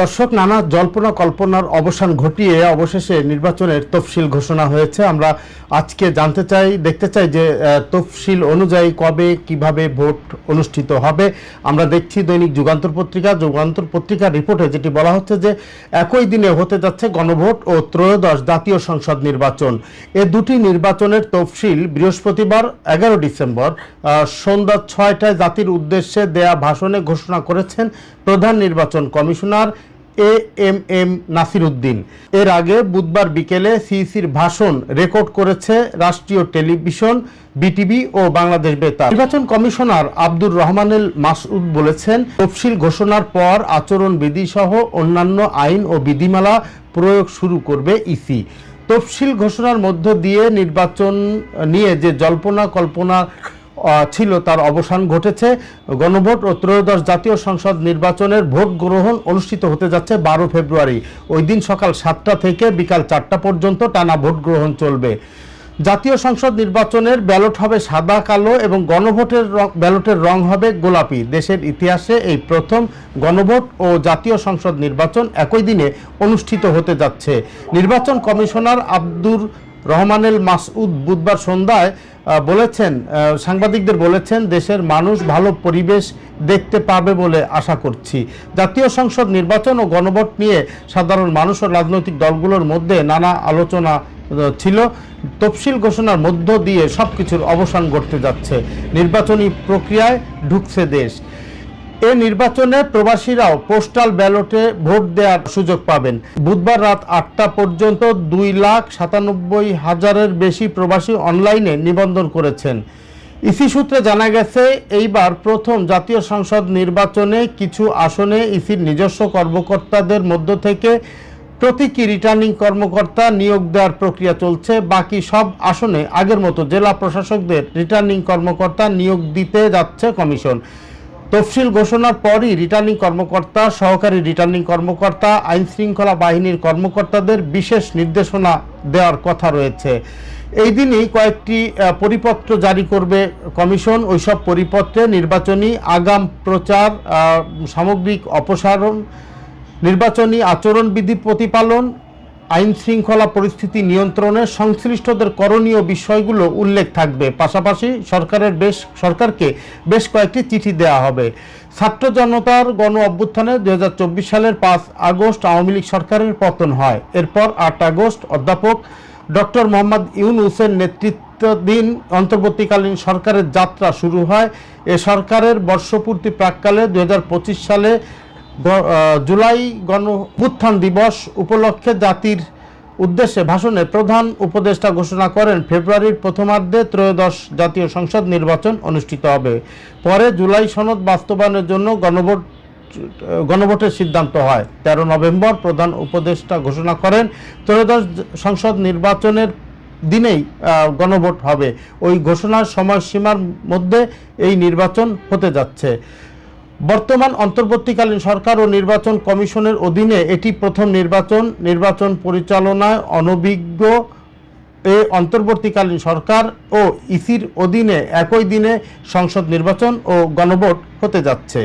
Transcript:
দর্শক, নানা জল্পনা কল্পনার অবসান ঘটিয়ে অবশেষে নির্বাচনের তফসিল ঘোষণা হয়েছে। আমরা আজকে জানতে চাই, দেখতে চাই যে তফসিল অনুযায়ী কবে, কীভাবে ভোট অনুষ্ঠিত হবে। আমরা দেখছি দৈনিক যুগান্তর পত্রিকা, যুগান্তর পত্রিকার রিপোর্টে যেটি বলা হচ্ছে যে, একই দিনে হতে যাচ্ছে গণভোট ও ত্রয়োদশ জাতীয় সংসদ নির্বাচন। এ দুটি নির্বাচনের তফসিল বৃহস্পতিবার, এগারো ডিসেম্বর সন্ধ্যা ছয়টায় জাতির উদ্দেশ্যে দেয়া ভাষণে ঘোষণা করেছেন প্রধান নির্বাচন commissioner A M M Nasir Uddin এর আগে বুধবার বিকেলে সিইসির ভাষণ রেকর্ড করেছে রাষ্ট্রীয় টেলিভিশন, বিটিভি ও বাংলাদেশ বেতার। নির্বাচন কমিশনার আব্দুর রহমানুল মাসউদ বলেছেন, তফসিল ঘোষণার পর আচরণ বিধি সহ অন্যান্য আইন ও বিধিমালা প্রয়োগ শুরু করবে ইসি। তফসিল ঘোষণার মধ্য দিয়ে নির্বাচন নিয়ে যে জল্পনা কল্পনা ছিল তার অবসান ঘটেছে। গণভোট ও ত্রয়োদশ জাতীয় সংসদ নির্বাচনের ভোট গ্রহণ অনুষ্ঠিত হতে যাচ্ছে বারো ফেব্রুয়ারি। ওই দিন সকাল সাতটা থেকে বিকাল চারটা পর্যন্ত টানা ভোট গ্রহণ চলবে। জাতীয় সংসদ নির্বাচনের ব্যালট হবে সাদা, কালো এবং গণভোটের ব্যালটের রং হবে গোলাপি। দেশের ইতিহাসে এই প্রথম গণভোট ও জাতীয় সংসদ নির্বাচন একই দিনে অনুষ্ঠিত হতে যাচ্ছে। নির্বাচন কমিশনার আব্দুর রহমানুল মাসউদ বুধবার সন্ধ্যায় বলেছেন সাংবাদিকদের বলেছেন, দেশের মানুষ ভালো পরিবেশ দেখতে পাবে বলে আশা করছি। জাতীয় সংসদ নির্বাচন ও গণভোট নিয়ে সাধারণ মানুষ ও রাজনৈতিক দলগুলোর মধ্যে নানা আলোচনা ছিল। তফসিল ঘোষণার মধ্য দিয়ে সব কিছুর অবসান ঘটতে যাচ্ছে। নির্বাচনী প্রক্রিয়ায় ঢুকছে দেশ। এ নির্বাচনে প্রবাসীরাও পোস্টাল ব্যালটে ভোট দেওয়ার সুযোগ পাবেন। বুধবার রাত আটটা পর্যন্ত দুই লাখ সাতানব্বই হাজারের বেশি প্রবাসী অনলাইনে নিবন্ধন করেছেন। ইসি সূত্রে জানা গেছে, এইবার প্রথম জাতীয় সংসদ নির্বাচনে কিছু আসনে ইসির নিজস্ব কর্মকর্তাদের মধ্য থেকে প্রতীকী রিটার্নিং কর্মকর্তা নিয়োগ দেওয়ার প্রক্রিয়া চলছে। বাকি সব আসনে আগের মতো জেলা প্রশাসকদের রিটার্নিং কর্মকর্তা নিয়োগ দিতে যাচ্ছে কমিশন। তফসিল ঘোষণার পরই রিটার্নিং কর্মকর্তা, সহকারী রিটার্নিং কর্মকর্তা আইন শৃঙ্খলা বাহিনীর কর্মকর্তাদের বিশেষ নির্দেশনা দেওয়ার কথা রয়েছে। এই দিনই কয়েকটি পরিপত্র জারি করবে কমিশন। ওইসব পরিপত্রে নির্বাচনী আগাম প্রচার সামগ্রিক অপসারণ, নির্বাচনী আচরণবিধি প্রতিপালন আইন শৃঙ্খলা পরিস্থিতি নিয়ন্ত্রণে সংশ্লিষ্টদের করণীয় বিষয়গুলো উল্লেখ থাকবে। পাশাপাশি সরকারের বেশ, সরকারকে বেশ কয়েকটি চিঠি দেওয়া হবে। ছাত্র জনতার গণ অভ্যুত্থানে দু হাজার চব্বিশ সালের পাঁচ আগস্ট আওয়ামী লীগ সরকারের পতন হয়। এরপর আট আগস্ট অধ্যাপক ডক্টর মোহাম্মদ ইউনুসের নেতৃত্বাধীন অন্তর্বর্তীকালীন সরকারের যাত্রা শুরু হয়। এ সরকারের বর্ষপূর্তি প্রাককালে দু হাজার পঁচিশ সালে জুলাই গণ উত্থান দিবস উপলক্ষে জাতির উদ্দেশ্যে ভাষণে প্রধান উপদেষ্টা ঘোষণা করেন, ফেব্রুয়ারির প্রথমার্ধে ত্রয়োদশ জাতীয় সংসদ নির্বাচন অনুষ্ঠিত হবে। পরে জুলাই সনদ বাস্তবায়নের জন্য গণভোট, গণভোটের সিদ্ধান্ত হয়। তেরো নভেম্বর প্রধান উপদেষ্টা ঘোষণা করেন, ত্রয়োদশ সংসদ নির্বাচনের দিনেই গণভোট হবে। ওই ঘোষণার সময়সীমার মধ্যে এই নির্বাচন হতে যাচ্ছে। বর্তমান অন্তর্বর্তীকালীন সরকার ও নির্বাচন কমিশনের অধীনে এটি প্রথম নির্বাচন নির্বাচন পরিচালনায় অনভিজ্ঞ এ অন্তর্বর্তীকালীন সরকার ও ইসির অধীনে একই দিনে সংসদ নির্বাচন ও গণভোট হতে যাচ্ছে।